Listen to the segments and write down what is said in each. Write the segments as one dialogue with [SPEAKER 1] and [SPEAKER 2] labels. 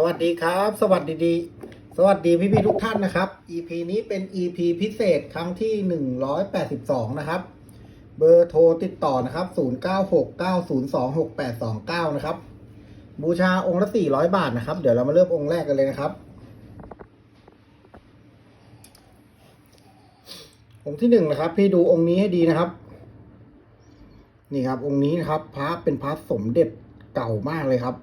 [SPEAKER 1] สวัสดีครับ สวัสดีดี สวัสดีพี่พี่ๆทุกท่านนะครับ EP นี้เป็น EP พิเศษครั้งที่ 182 นะครับ เบอร์โทรติดต่อนะครับ 0969026829 นะครับ บูชาองค์ละ 400 บาทนะครับ เดี๋ยวเรามาเริ่มองค์แรกกันเลยนะครับ องค์ที่หนึ่งนะครับ พี่ดูองค์นี้ให้ดีนะครับ นี่ครับองค์นี้นะครับพระเป็นพระสมเด็จเก่ามากเลยครับ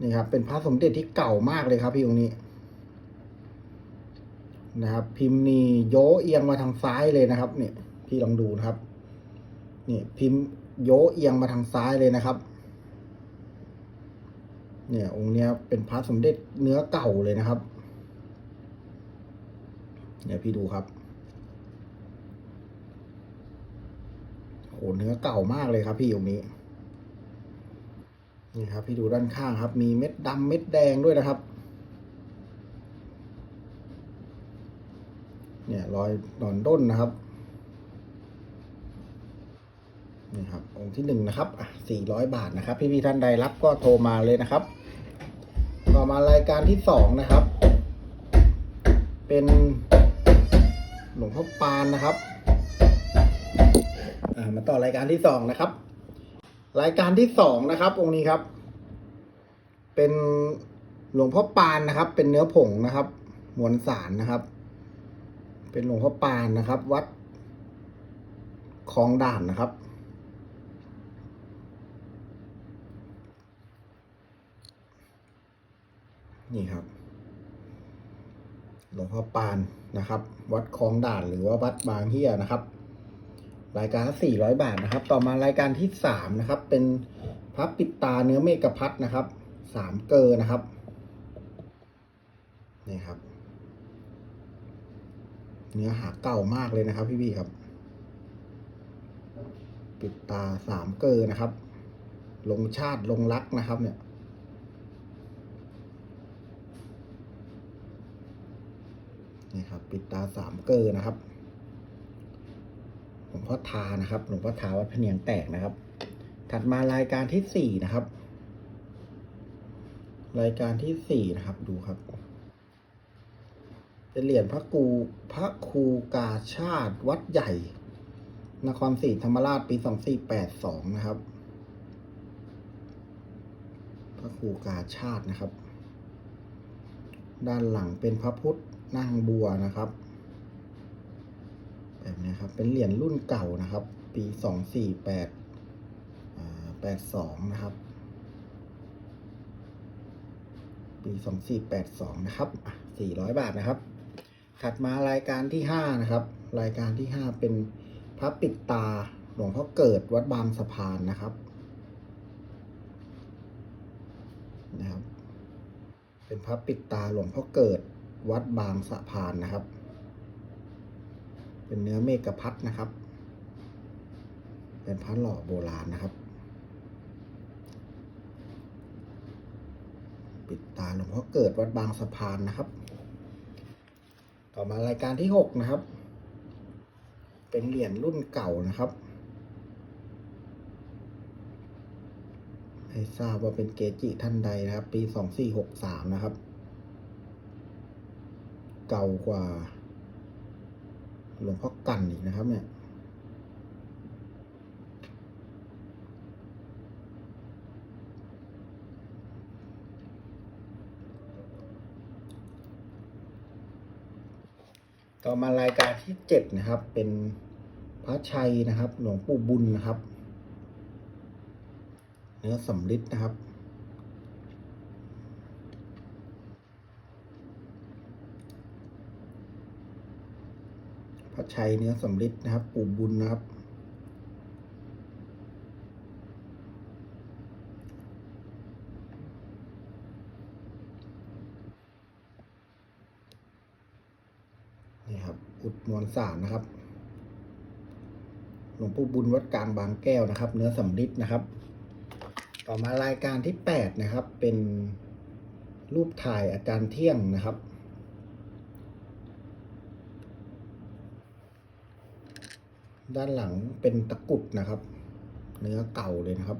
[SPEAKER 1] นี่ครับ เป็นพระสมเด็จที่เก่ามากเลยครับพี่องค์นี้นะครับ พิมพ์นี่โยเอียงมาทางซ้ายเลยนะครับเนี่ยพี่ลองดูนะครับนี่พิมพ์โยเอียงมาทางซ้ายเลยนะครับ เนี่ย องค์เนี้ยเป็นพระสมเด็จเนื้อเก่าเลยนะครับ เนี่ยพี่ดูครับโหเนื้อเก่ามากเลยครับพี่องค์นี้ นี่ครับพี่ดูด้านข้างครับ มีเม็ดดำเม็ดแดงด้วยนะครับ เนี่ยรอยหนอนด้นนะครับนี่ครับองค์ที่หนึ่งนะครับสี่ร้อยบาทนะครับ พี่พี่ท่านใดรับก็โทรมาเลยนะครับ ต่อมารายการที่สองนะครับ เป็นหลวงพ่อปานนะครับ มาต่อรายการที่สองนะครับ รายการที่สองนะครับองค์นี้ครับ เป็นหลวงพ่อปานนะครับ เป็นเนื้อผงนะครับ มวลสารนะครับ เป็นหลวงพ่อปานนะครับ วัดคลองด่านนะครับ นี่ครับ หลวงพ่อปานนะครับ วัดคลองด่านหรือว่าวัดบางเฮียนะครับ รายการละ400บาทนะครับ ต่อมารายการที่สามนะครับ เป็นพระปิดตาเนื้อเมกะพัดนะครับสามเกอนะครับนี่ครับ เนื้อหาเก่ามากเลยนะครับ พี่ๆครับ ปิดตาสามเกอนะครับ ลงชาติลงรักนะครับ เนี่ยนี่ครับ ปิดตาสามเกอนะครับ หลวงพ่อทานะครับหลวงพ่อทาวัดพะเนียงแตกนะครับ ถัดมารายการที่สี่นะครับ รายการที่สี่นะครับดูครับเป็นเหรียญพระกูพระครูกาชาติวัดใหญ่ นครศรีธรรมราชปีสองสี่แปดสองนะครับ พระครูกาชาตินะครับ ด้านหลังเป็นพระพุทธนั่งบัวนะครับ แบบนี้ครับ เป็นเหรียญรุ่นเก่านะครับ ปีสองสี่แปดแปดสองนะครับ ปีสองสี่แปดสองนะครับสี่ร้อยบาทนะครับ ถัดมารายการที่ห้านะครับ รายการที่ห้าเป็นพระปิดตาหลวงพ่อเกิดวัดบางสะพานนะครับนะครับ เป็นพระปิดตาหลวงพ่อเกิดวัดบางสะพานนะครับ เป็นเนื้อเมกะพัดนะครับ เป็นพระหล่อโบราณนะครับ ปิดตาหลวงพ่อเกิดวัดบางสะพานนะครับ ต่อมารายการที่หกนะครับ เป็นเหรียญรุ่นเก่านะครับให้ทราบว่าเป็นเกจิท่านใดนะครับ ปีสองสี่หกสามนะครับ เก่ากว่า หลวงพ่อกันอีกนะครับ เนี่ย ต่อมารายการที่เจ็ดนะครับ เป็นพระชัยนะครับ หลวงปู่บุญนะครับ เนื้อสำริดนะครับ พระ ชัยเนื้อสำริดนะครับ ปู่บุญนะครับ นี่ครับ อุดมวลสารนะครับ หลวงปู่บุญวัดกลางบางแก้วนะครับ เนื้อสำริดนะครับ ต่อมารายการที่แปดนะครับ เป็นรูปถ่ายอาจารย์เที่ยงนะครับ ด้านหลังเป็นตะกุดนะครับ เนื้อเก่าเลยนะครับ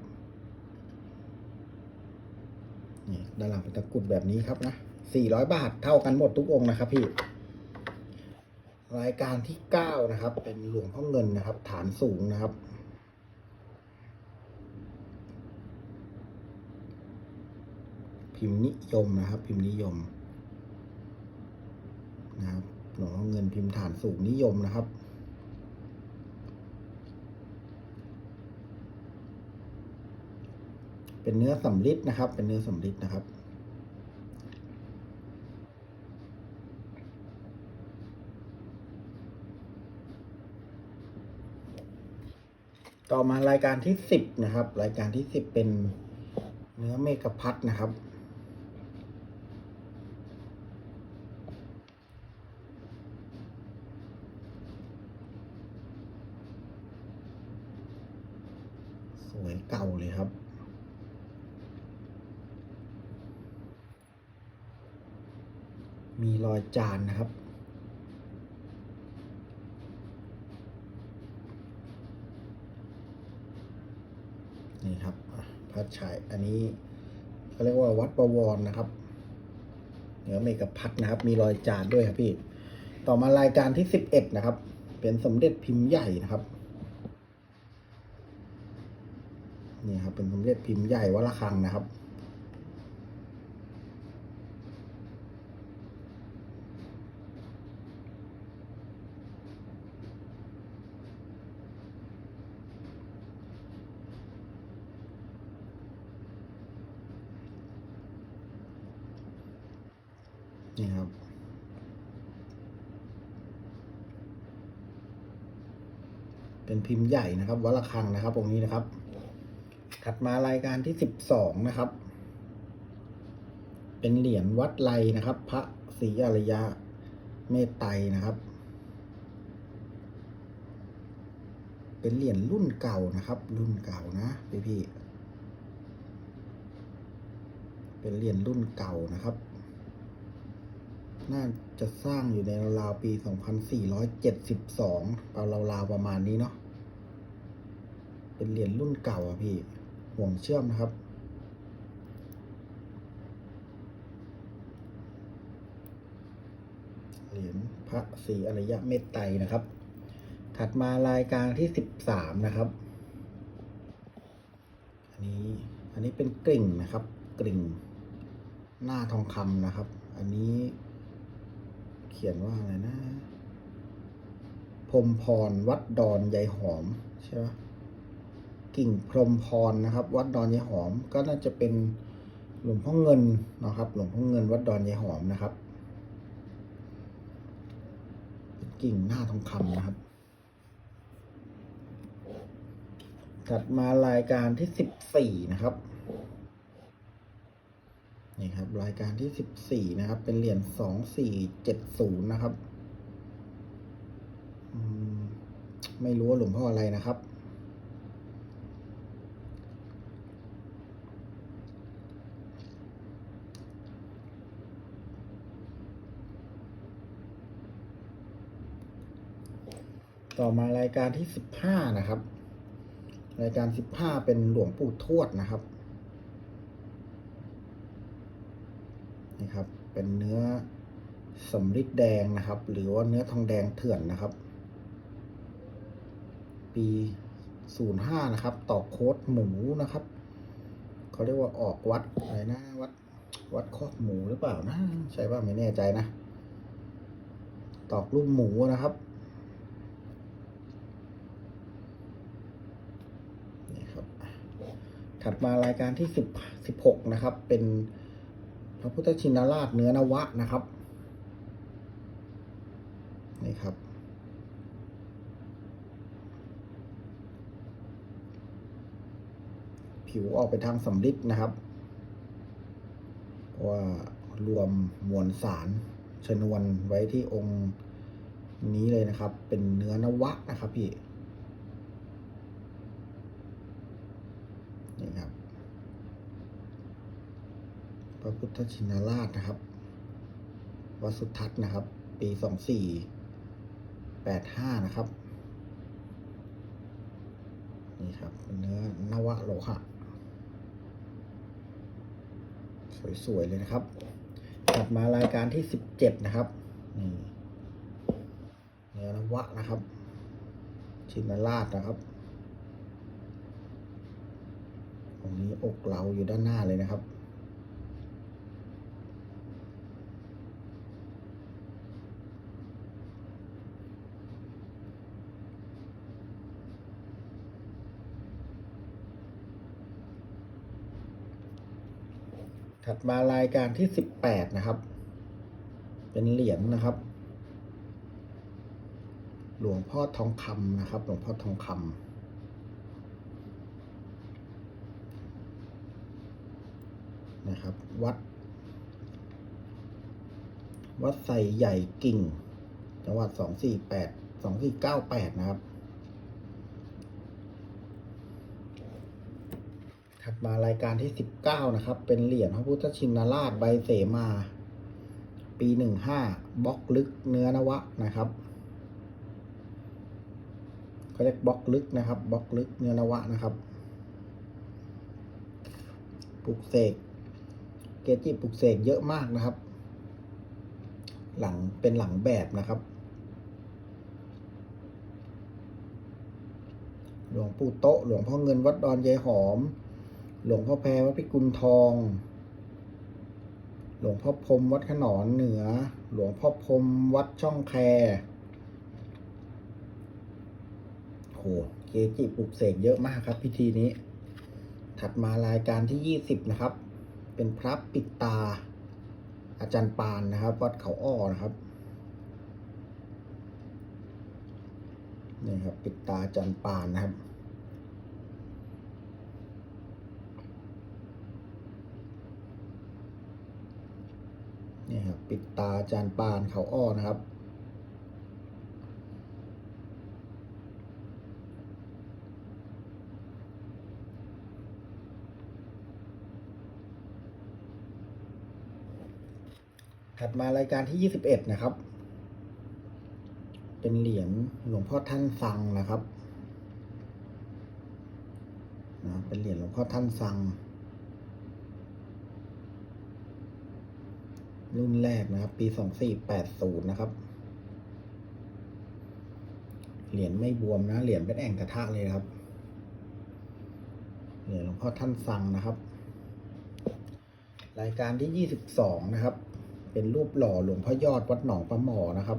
[SPEAKER 1] นี่ด้านหลังเป็นตะกุดแบบนี้ครับนะสี่ร้อยบาทเท่ากันหมดทุกองนะครับพี่ รายการที่เก้านะครับ เป็นหลวงพ่อเงินนะครับ ฐานสูงนะครับพิมพ์นิยมนะครับ พิมพ์นิยมนะครับหลวงพ่อเงินพิมพ์ฐานสูงนิยมนะครับ เป็นเนื้อสำริดนะครับ เป็นเนื้อสำริดนะครับ ต่อมารายการที่สิบนะครับ รายการที่สิบเป็นเนื้อเมกะพัดนะครับสวยเก่าเลยครับ มีรอยจานนะครับ นี่ครับอะพัดฉายอันนี้เขาเรียกว่าวัดประวรนะครับ เหนือเมกะพัดนะครับ มีรอยจานด้วยครับพี่ ต่อมารายการที่สิบเอ็ดนะครับ เป็นสมเด็จพิมพ์ใหญ่นะครับนี่ครับเป็นสมเด็จพิมพ์ใหญ่วัดระฆังนะครับ นี่ครับ เป็นพิมพ์ใหญ่นะครับวัดระฆังนะครับตรงนี้นะครับ ถัดมารายการที่สิบสองนะครับ เป็นเหรียญวัดไลนะครับ พระศรีอริยะเมตไตรนะครับ เป็นเหรียญรุ่นเก่านะครับ รุ่นเก่านะพี่พี่ๆเป็นเหรียญรุ่นเก่านะครับ น่าจะสร้างอยู่ในราวๆปี 2472เราราวๆประมาณนี้เนาะ เป็นเหรียญรุ่นเก่าอะพี่ ห่วงเชื่อมนะครับ เหรียญพระศรีอริยะเมตไตรนะครับ ถัดมารายการที่ 13 นะครับ อันนี้อันนี้เป็นกริ่งนะครับ กริ่งหน้าทองคำนะครับ อันนี้ เขียนว่าอะไรนะพรมพรวัดดอนยายหอมใช่ไหมกิ่งพรมพรนะครับ วัดดอนยายหอมก็น่าจะเป็นหลวงพ่อเงินนะครับ หลวงพ่อเงินวัดดอนยายหอมนะครับกิ่งหน้าทองคำนะครับ ถัดมารายการที่สิบสี่นะครับ รับรายการที่สิบสี่นะครับ เป็นเหรียญสองสี่เจ็ดศูนย์นะครับไม่รู้ว่าหลวงพ่ออะไรนะครับ ต่อมารายการที่สิบห้านะครับ รายการสิบห้าเป็นหลวงปู่ทวดนะครับ นี่ครับ เป็นเนื้อสำริดแดงนะครับ หรือว่าเนื้อทองแดงเถื่อนนะครับ ปีศูนย์ห้านะครับ ต่อโค้ดหมูนะครับ เขาเรียกว่าออกวัดอะไรนะ วัดวัดคอกหมูหรือเปล่านะ ใช่ป่ะไม่แน่ใจนะ ตอกลูกหมูนะครับนี่ครับ ถัดมารายการที่สิบสิบหกนะครับ เป็น พระพุทธชินราชเนื้อนวะนะครับนี่ครับ ผิวออกไปทางสำริดนะครับว่ารวมมวลสารชนวนไว้ที่องค์นี้เลยนะครับ เป็นเนื้อนวะนะครับพี่ นี่ครับ พุทธชินราชนะครับ วัดสุทัศน์นะครับ ปีสองสี่แปดห้านะครับ นี่ครับ เนื้อนวะโลหะสวย ๆ เลยนะครับถัดมารายการที่สิบเจ็ดนะครับนี่เนื้อนวะนะครับ ชินราชนะครับตรงนี้อกเหลาอยู่ด้านหน้าเลยนะครับ ถัดมารายการที่สิบแปดนะครับ เป็นเหรียญนะครับ หลวงพ่อทองคำนะครับ หลวงพ่อทองคำนะครับ วัด วัดใส่ใหญ่กิ่ง จังหวัดสองสี่แปดสองสี่เก้าแปดนะครับ ถัด มารายการที่สิบเก้านะครับ เป็นเหรียญพระพุทธชินราชใบเสมา ปีหนึ่งห้าบล็อกลึกเนื้อนวะนะครับเขาเรียกบล็อกลึกนะครับบล็อกลึกเนื้อนวะนะครับปลุกเสกเกจิปลุกเสกเยอะมากนะครับ หลังเป็นหลังแบบนะครับหลวงปู่โตะหลวงพ่อเงินวัดดอนยายหอม หลวงพ่อแพรวัดพิกุลทอง หลวงพ่อพรมวัดขนอนเหนือ หลวงพ่อพรมวัดช่องแคโหเกจิปลุกเสกเยอะมากครับ พิธีนี้ ถัดมารายการที่ยี่สิบนะครับ เป็นพระปิดตา อาจารย์ปานนะครับ วัดเขาอ้อนะครับนี่ครับ ปิดตาอาจารย์ปานนะครับ นี่ครับปิดตาจารย์ปานเขาอ้อนะครับ ถัดมารายการที่ 21 นะครับ เป็นเหรียญหลวงพ่อท่านสังนะครับนะเป็นเหรียญหลวงพ่อท่านสัง รุ่นแรกนะครับ ปี2480นะครับ เหรียญไม่บวมนะ เหรียญเป็นแอ่งกระทะเลยครับ เหรียญหลวงพ่อท่านสังนะครับ รายการที่22นะครับ เป็นรูปหล่อหลวงพ่อยอดวัดหนองปลาหมอนะครับ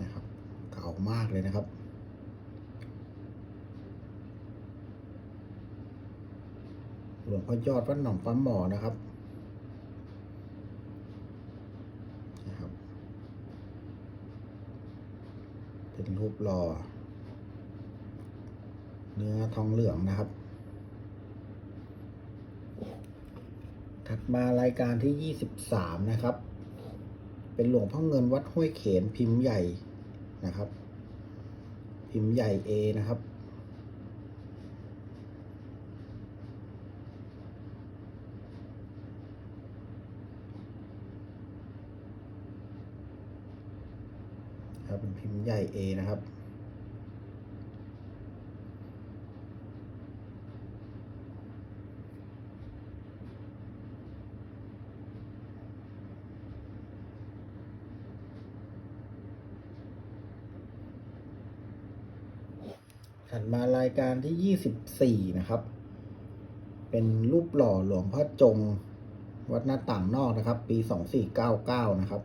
[SPEAKER 1] นะครับ เก่ามากเลยนะครับ หล วงพ่อยอดวัดหนองปลาหมอนะครับนะครับ เป็นรูปหล่อ เนื้อทองเหลืองนะครับ ถัดมารายการที่ 23 นะครับ เป็นหลวงพ่อเงินวัดห้วยเขนพิมพ์ใหญ่นะครับ พิมพ์ใหญ่ A นะครับ ครับเป็น พิมพ์ใหญ่ A นะครับถัดมารายการที่24นะครับ เป็นรูปหล่อหลวงพ่อจง วัดหน้าต่างนอกนะครับ ปี2499นะครับ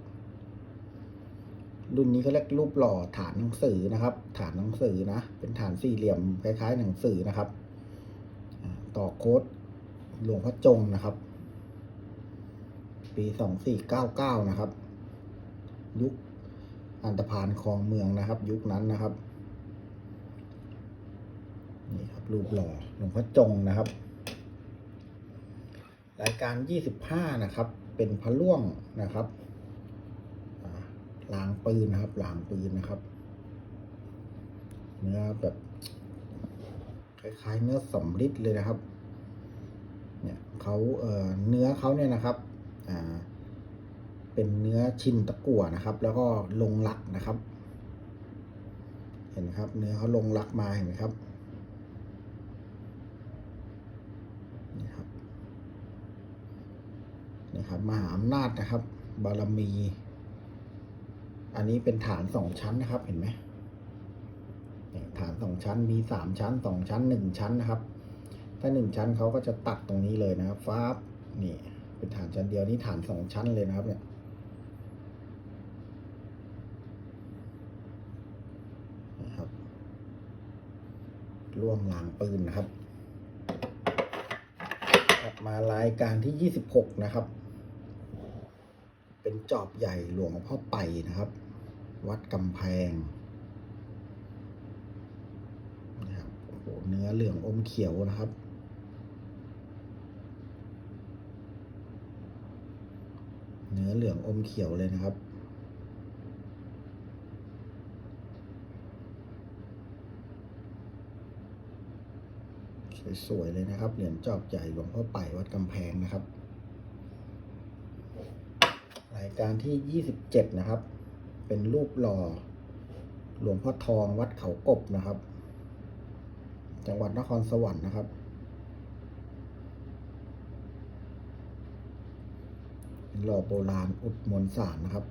[SPEAKER 1] รุ่นนี้เขาเรียกรูปหล่อฐานหนังสือนะครับ ฐานหนังสือนะ เป็นฐานสี่เหลี่ยมคล้ายๆ หนังสือนะครับ ต่อโค้ดหลวงพ่อจงนะครับ ปี2499นะครับ ยุคอันตพานคลองเมืองนะครับ ยุคนั้นนะครับนี่ครับรูปหล่อหลวงพ่อจงนะครับ รายการ25นะครับ เป็นพระล่วงนะครับ หลางปืนนะครับ หลางปืนนะครับ เนื้อแบบคล้ายๆเนื้อสำริดเลยนะครับ เนี่ยเขาเอ่อเนื้อเขาเนี่ยนะครับ อ่า เป็นเนื้อชินตะกั่วนะครับ แล้วก็ลงหลักนะครับ เห็นครับ เนื้อเขาลงหลักมาเห็นไหมครับนี่ครับนี่ครับมหาอำนาจนะครับ บารมี อันนี้เป็นฐานสองชั้นนะครับ เห็นไหมฐานสองชั้นมีสามชั้นสองชั้นหนึ่งชั้นนะครับ ถ้าหนึ่งชั้นเขาก็จะตัดตรงนี้เลยนะครับฟ้าบนี่เป็นฐานชั้นเดียวนี่ฐานสองชั้นเลยนะครับ เนี่ยนะครับร่วมลางปืนนะครับถัดมารายการที่26นะครับ เป็นจอบใหญ่หลวงพ่อไปนะครับ วัดกำแพงนะครับโอ้โหเนื้อเหลืองอมเขียวนะครับ เนื้อเหลืองอมเขียวเลยนะครับสวยๆเลยนะครับ เหรียญจอบใหญ่หลวงพ่อไปวัดกำแพงนะครับ รายการที่ 27 นะครับ เป็นรูปหล่อ หลวงพ่อทองวัดเขากบนะครับ จังหวัดนครสวรรค์นะครับ เป็นหล่อโบราณอุดมวลสารนะครับ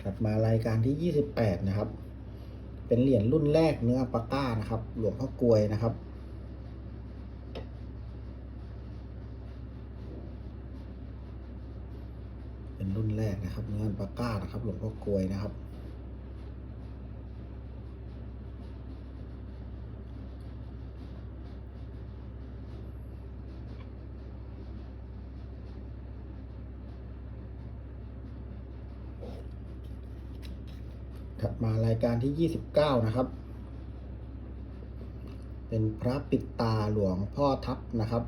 [SPEAKER 1] ถัดมารายการที่ 28 นะครับ เป็นเหรียญรุ่นแรกเนื้อปาก้านะครับ หลวงพ่อกลวยนะครับ เป็นรุ่นแรกนะครับ เนื้อปาก้านะครับ หลวงพ่อกลวยนะครับ ถัดมาราย การที่ 29 นะครับ เป็นพระปิดตาหลวงพ่อทับนะครับ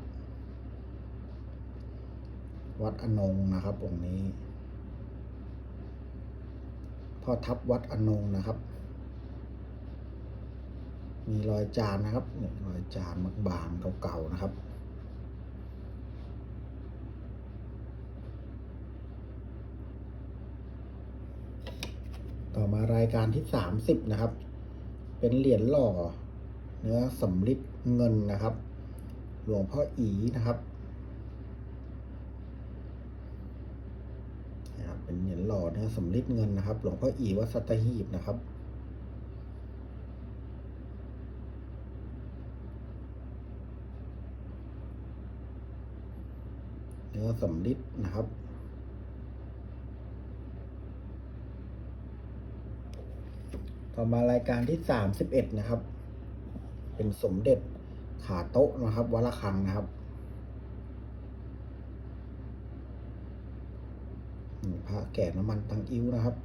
[SPEAKER 1] วัดอนงนะครับองค์นี้ พ่อทับวัดอนงนะครับ มีรอยจานนะครับรอยจานบางเก่าๆนะครับ ต่อมารายการที่30นะครับ เป็นเหรียญหล่อ เนื้อสำริดเงินนะครับ หลวงพ่ออีนะครับนะครับเป็นเหรียญหล่อเนื้อสำริดเงินนะครับ หลวงพ่ออีวัดสัตหีบนะครับเนื้อสำริดนะครับ ต่อมารายการที่สามสิบเอ็ดนะครับ เป็นสมเด็จขาโต๊ะนะครับวัละคังนะครับพระแก่น้ำมันตังอิ้วนะครับ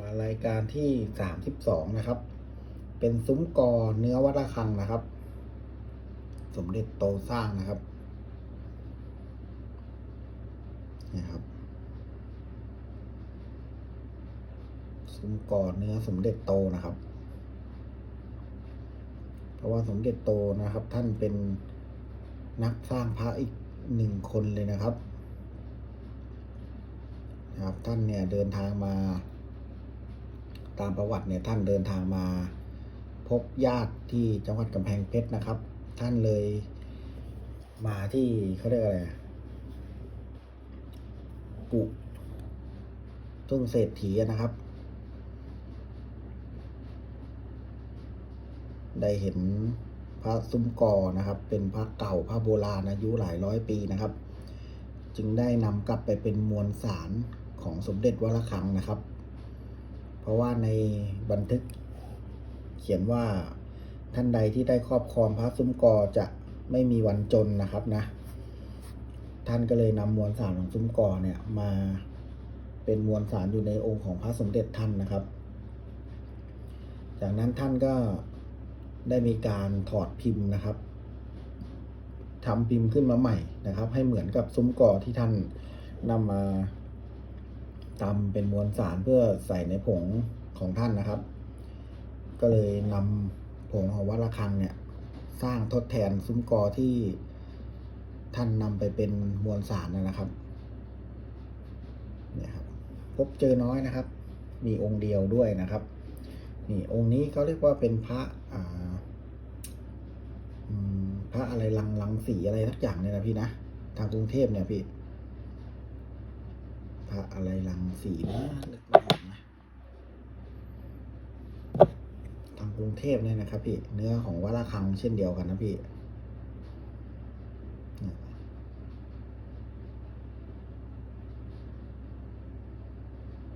[SPEAKER 1] มารายการ ที่สามสิบสองนะครับ เป็นซุ้มกอเนื้อวัดระฆังนะครับ สมเด็จโตสร้างนะครับนี่ครับซุ้มกอเนื้อสมเด็จโตนะครับ เพราะว่าสมเด็จโตนะครับ ท่านเป็นนักสร้างพระอีกหนึ่งคนเลยนะครับ นะครับ ท่านเนี่ยเดินทางมา ตามประวัติเนี่ยท่านเดินทางมา พบญาติที่จังหวัดกำแพงเพชรนะครับ ท่านเลยมาที่เขาเรียกอะไรกุทุ่งเศรษฐีนะครับ ได้เห็นพระซุ้มกอนะครับ เป็นพระเก่าพระโบราณอายุหลายร้อยปีนะครับ จึงได้นำกลับไปเป็นมวลสารของสมเด็จวระฆังนะครับ เพราะว่าในบันทึกเขียนว่าท่านใดที่ได้ครอบครองพระซุ้มกอจะไม่มีวันจนนะครับนะ ท่านก็เลยนำมวลสารของซุ้มกอเนี่ยมาเป็นมวลสารอยู่ในองค์ของพระสมเด็จท่านนะครับ จากนั้นท่านก็ได้มีการถอดพิมพ์นะครับทำพิมพ์ขึ้นมาใหม่นะครับ ให้เหมือนกับซุ้มกอที่ท่านนำมา ทำเป็นมวลสารเพื่อใส่ในผงของท่านนะครับ ก็เลยนำผงของวัดระฆังเนี่ย สร้างทดแทนซุ้มกอที่ท่านนำไปเป็นมวลสารนะครับเนี่ยครับ พบเจอน้อยนะครับ มีองค์เดียวด้วยนะครับ นี่องค์นี้เขาเรียกว่าเป็นพระอ่าอืมพระอะไรลังลังสีอะไรสักอย่างเนี่ยนะพี่นะทางกรุงเทพเนี่ยพี่ พระอะไรลังสีนะนึกไม่ออกนะทางกรุงเทพเนี่ยนะครับพี่ เนื้อของวัดระฆังเช่นเดียวกันนะพี่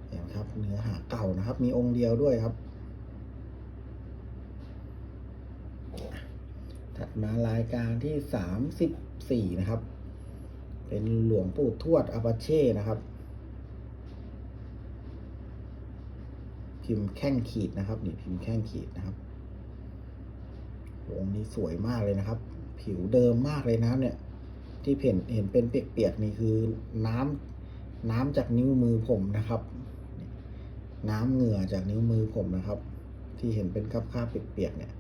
[SPEAKER 1] เห็นครับ เนื้อหาเก่านะครับ มีองค์เดียวด้วยครับถัดมารายการที่สามสิบสี่นะครับ เป็นหลวงปู่ทวดอาปาเช่นะครับ พิมพ์แข้งขีดนะครับ นี่พิมพ์แข้งขีดนะครับองนี้สวยมากเลยนะครับ ผิวเดิมมากเลยนะเนี่ย ที่เห็นเห็นเป็นเปียกๆนี่คือน้ำน้ำจากนิ้วมือผมนะครับ น้ำเหงื่อจากนิ้วมือผมนะครับ ที่เห็นเป็นคราบๆเปียกๆเนี่ย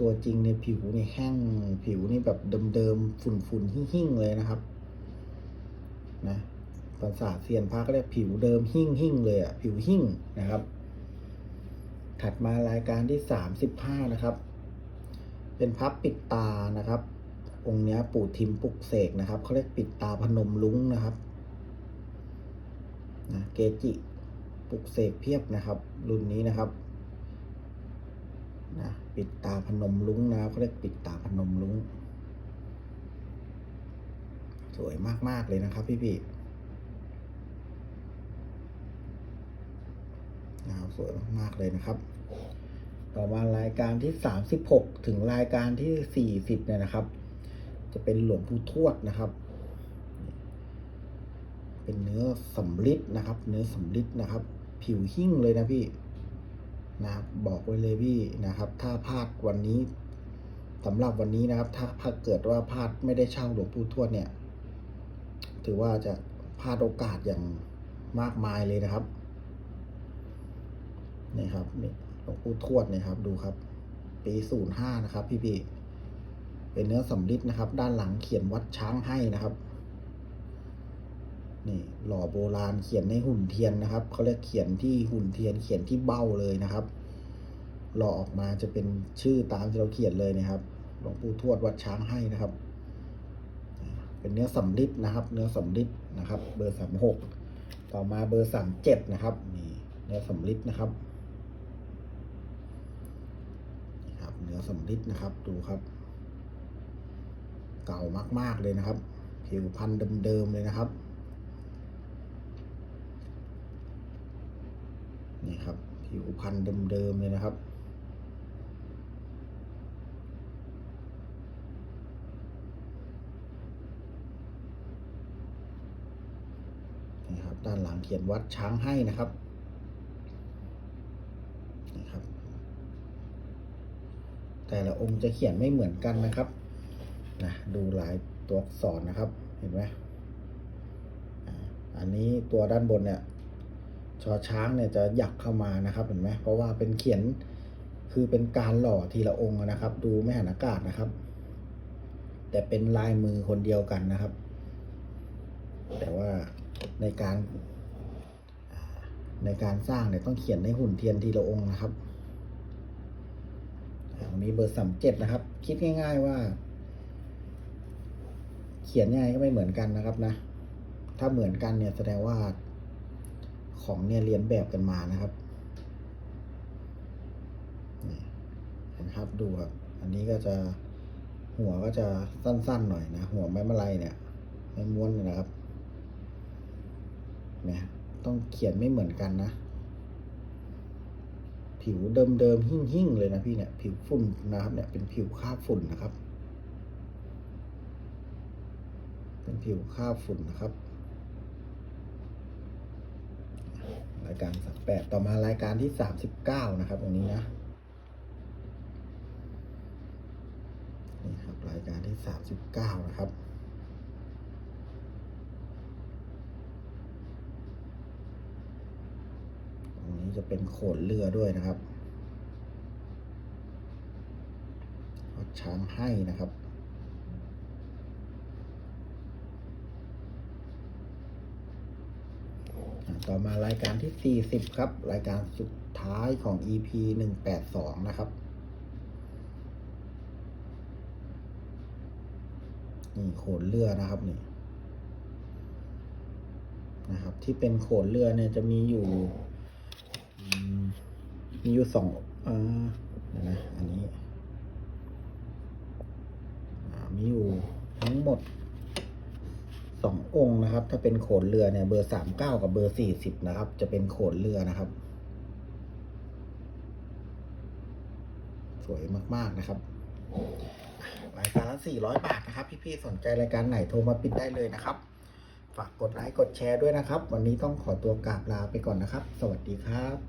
[SPEAKER 1] ตัวจริงในผิวนี่แห้งผิวนี่แบบเดิมๆฝุ่นๆหิ่งๆเลยนะครับนะภาษาเซียนพระก็เรียกผิวเดิมหิ่งหิ่งๆเลยอะผิวหิ่งนะครับ ถัดมารายการที่สามสิบห้านะครับ เป็นพับปิดตานะครับ องค์นี้ปู่ทิมปุกเสกนะครับเขาเรียกปิดตาพนมลุ้งนะครับนะเกจิปลุกเสกเพียบนะครับ รุ่นนี้นะครับนะปิดตาพนมลุ้งนะครับเขาเรียกปิดตาพนมลุ้ง สวยมาก ๆ เลยนะครับ พี่ๆ ครับสวยมากๆเลยนะครับ ต่อมารายการที่ 36 ถึงรายการที่ 40 เนี่ยนะครับ จะเป็นหลวงปู่ทวดนะครับ เป็นเนื้อสำลิดนะครับ เนื้อสำลิดนะครับ ผิวหิ้งเลยนะพี่นะครับบอกไว้เลยพี่นะครับ ถ้าพลาดวันนี้สำหรับวันนี้นะครับ ถ้าถ้าเกิดว่าพลาดไม่ได้เช่าหลวงปู่ทวดเนี่ย ถือว่าจะพลาดโอกาสอย่างมากมายเลยนะครับ นี่ครับนี่หลวงปู่ทวดนี่ยครับดูครับ ปีศูนย์ห้านะครับ พี่พี่เป็นเนื้อสำลิดนะครับ ด้านหลังเขียนวัดช้างให้นะครับ นี่หล่อโบราณเขียนในหุ่นเทียนนะครับเขาเรียกเขียนที่หุ่นเทียนเขียนที่เบ้าเลยนะครับ หล่อออกมาจะเป็นชื่อตามที่เราเขียนเลยนะครับ หลวงปู่ทวดวัดช้างให้นะครับ เป็นเนื้อสำลิดนะครับ เนื้อสำลิดนะครับ เบอร์สามหกต่อมาเบอร์สามเจ็ดนะครับนี่เนื้อสำลิดนะครับนี่ครับ เนื้ อสำลิดนะครับ ดูครับ เก่ามาก ๆ เลยนะครับ ผิวพันธุ์เดิม ๆ เลยนะครับ นี่ครับ ผิวพันธุ์เดิม ๆ เลยนะครับนี่ครับด้านหลังเขียนวัดช้างให้นะครับนี่ครับ แต่ละองค์จะเขียนไม่เหมือนกันนะครับนะดูหลายตัวอักษรนะครับเห็นไหมอันนี้ตัวด้านบนเนี่ยชอช้างเนี่ยจะหยักเข้ามานะครับเห็นไหมเพราะว่าเป็นเขียนคือเป็นการหล่อทีละองค์นะครับ ดูไม่หันอากาศนะครับ แต่เป็นลายมือคนเดียวกันนะครับ แต่ว่าในการในการสร้างเนี่ยต้องเขียนในหุ่นเทียนทีละองค์นะครับ อ่าวันนี้เบอร์สามเจ็ดนะครับ คิดง่าย ๆว่า เขียนยังไงก็ไม่เหมือนกันนะครับนะ ถ้าเหมือนกันเนี่ยแสดงว่า ของเนี่ยเรียนแบบกันมานะครับนี่นะครับดูครับ อันนี้ก็จะหัวก็จะสั้นๆหน่อยนะ หัวไม้มะลายเนี่ยไม้ม้วนนะครับเนี่ยต้องเขียนไม่เหมือนกันนะ ผิวเดิมๆหิ่งๆเลยนะพี่เนี่ยผิวฝุ่นนะครับเนี่ยเป็นผิวคราบฝุ่นนะครับ เป็นผิวคราบฝุ่นนะครับ รายการสามแปดต่อมารายการที่สามสิบเก้านะครับตรงนี้นะนี่ครับรายการที่สามสิบเก้านะครับ ตรงนี้จะเป็นโขนเรือด้วยนะครับวัดช้างให้นะครับต่อมารายการที่ 40 ครับ รายการสุดท้ายของ EP 182 นะครับ นี่โขนเรือนะครับนี่นะครับ ที่เป็นโขนเรือเนี่ยจะมีอยู่ มีอยู่สองอ่านะอันนี้มีอยู่ทั้งหมดสององค์นะครับ ถ้าเป็นโขนเรือเนี่ยเบอร์สามเก้ากับเบอร์สี่สิบนะครับ จะเป็นโขนเรือนะครับ สวยมากๆนะครับรายการละสี่ร้อยบาทนะครับ พี่ๆสนใจรายการไหนโทรมาปิดได้เลยนะครับ ฝากกดไลค์กดแชร์ด้วยนะครับ วันนี้ต้องขอตัวกราบลาไปก่อนนะครับ สวัสดีครับ